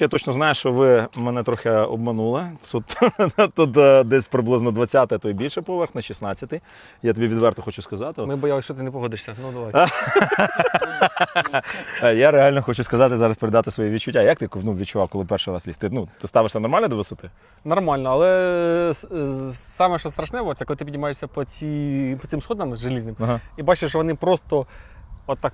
Я точно знаю, що ви мене трохи обманули. Тут, тут е, десь приблизно 20, то й більше поверх на 16. Я тобі відверто хочу сказати. Ми боялися, що ти не погодишся. Ну давай. Е, Я реально хочу сказати зараз передати свої відчуття. Як ти ну, відчував, коли перший раз ліз? Ти, ну, ти ставишся нормально до висоти? Нормально, але е, саме що страшне, це коли ти піднімаєшся по, ці, по цим сходам желізним Ага. і бачиш, що вони просто отак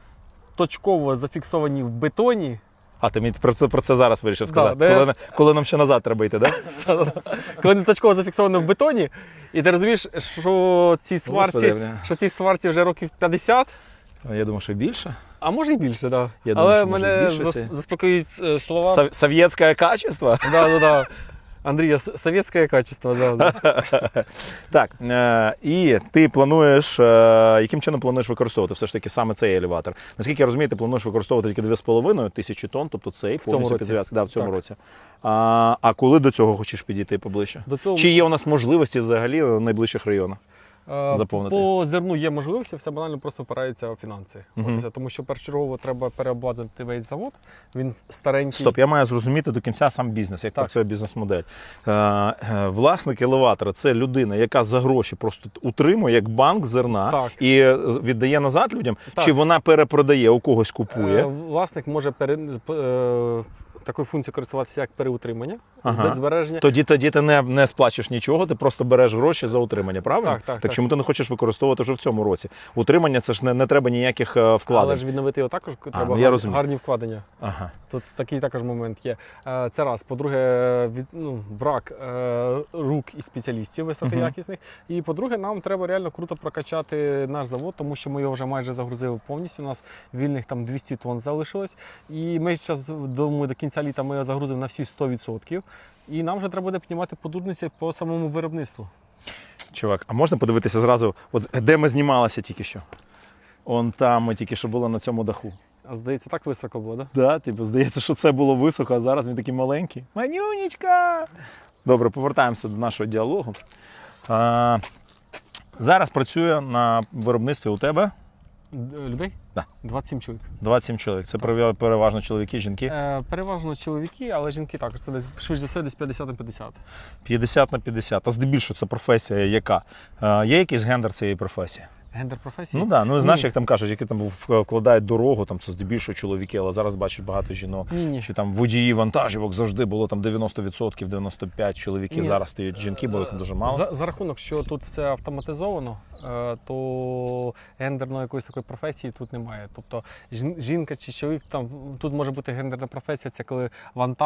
точково зафіксовані в бетоні. А ти мені про це, про це зараз вирішив сказати. Да, коли, коли нам ще назад треба йти, так? коли не точково зафіксовано в бетоні, і ти розумієш, що ці сварці, що ці сварці вже років 50, Я думаю, що більше. а може і більше, да. Але думаю, мене більше зас- це- заспокоюють е, слова. Сов- Совєтське качество. Да, да, да. Андрія, с- совєтське качество, да, да. Так, е, і ти плануєш, е, яким чином плануєш використовувати все ж таки саме цей елеватор? Наскільки я розумію, ти плануєш використовувати тільки 2,5 тисячі тонн, тобто цей повністю році. да, в цьому Так. році. А, а коли до цього хочеш підійти поближче? До цього Чи є у нас можливості взагалі в найближчих районах? Е, заповнити? По зерну є можливості, все банально просто впирається в фінанси. Мгм. От, тому що першочергово треба переобладнати весь завод. Він старенький. Стоп, я маю зрозуміти до кінця сам бізнес, як Так. працює бізнес-модель. Е, е, власник елеватора це людина, яка за гроші просто утримує як банк зерна Так. і віддає назад людям, Так. чи вона перепродає, у когось купує. Власник може пере... такою функцією користуватися як переутримання Ага. без збереження. Тоді тоді ти не, не сплачеш нічого, ти просто береш гроші за утримання, правильно? Так, так, так. чому ти не хочеш використовувати вже в цьому році? Утримання це ж не, не треба ніяких е, вкладень. Але ж відновити його також треба ну, я гар- розумію. гарні вкладення. Ага. Тут такий також момент є. Е, Це раз. По-друге, від, ну, брак е, рук і спеціалістів високоякісних. І по-друге, нам треба реально круто прокачати наш завод, тому що ми його вже майже загрузили повністю. У нас вільних там 200 тонн залишилось. І ми зараз, думаю, до кінця літа ми його загрузимо на всі 100%. І нам вже треба буде піднімати потужності по самому виробництву. Чувак, а можна подивитися зразу, от де ми знімалися тільки що? Он там ми тільки що були на цьому даху. А здається, так високо було, да? Да, типу, здається, що це було високо, а зараз він такий маленький. Манюнечка! Добре, повертаємося до нашого діалогу. А, зараз працює на виробництві у тебе Людей? Да. 27 чоловік. 27 чоловік. Це переважно чоловіки, жінки. Е, переважно чоловіки, але жінки також. Це десь швидше за все десь 50 на 50. 50 на 50. А здебільшого це професія яка? А, є якийсь гендер цієї професії? Гендер професії? Ну так, ну знаєш, як там кажуть, які там вкладають дорогу, там це здебільшого чоловіки, але зараз бачиш багато жінок. Ні, ні. Чи там водії вантажівок завжди було там 90%, 95 чоловіків. Ні. Зараз стають жінки, бо їх дуже мало. За, за рахунок, що тут все автоматизовано, е, то гендерної якоїсь такої професії тут немає. Тобто жін- жінка чи чоловік там тут може бути гендерна професія, це коли вантаж.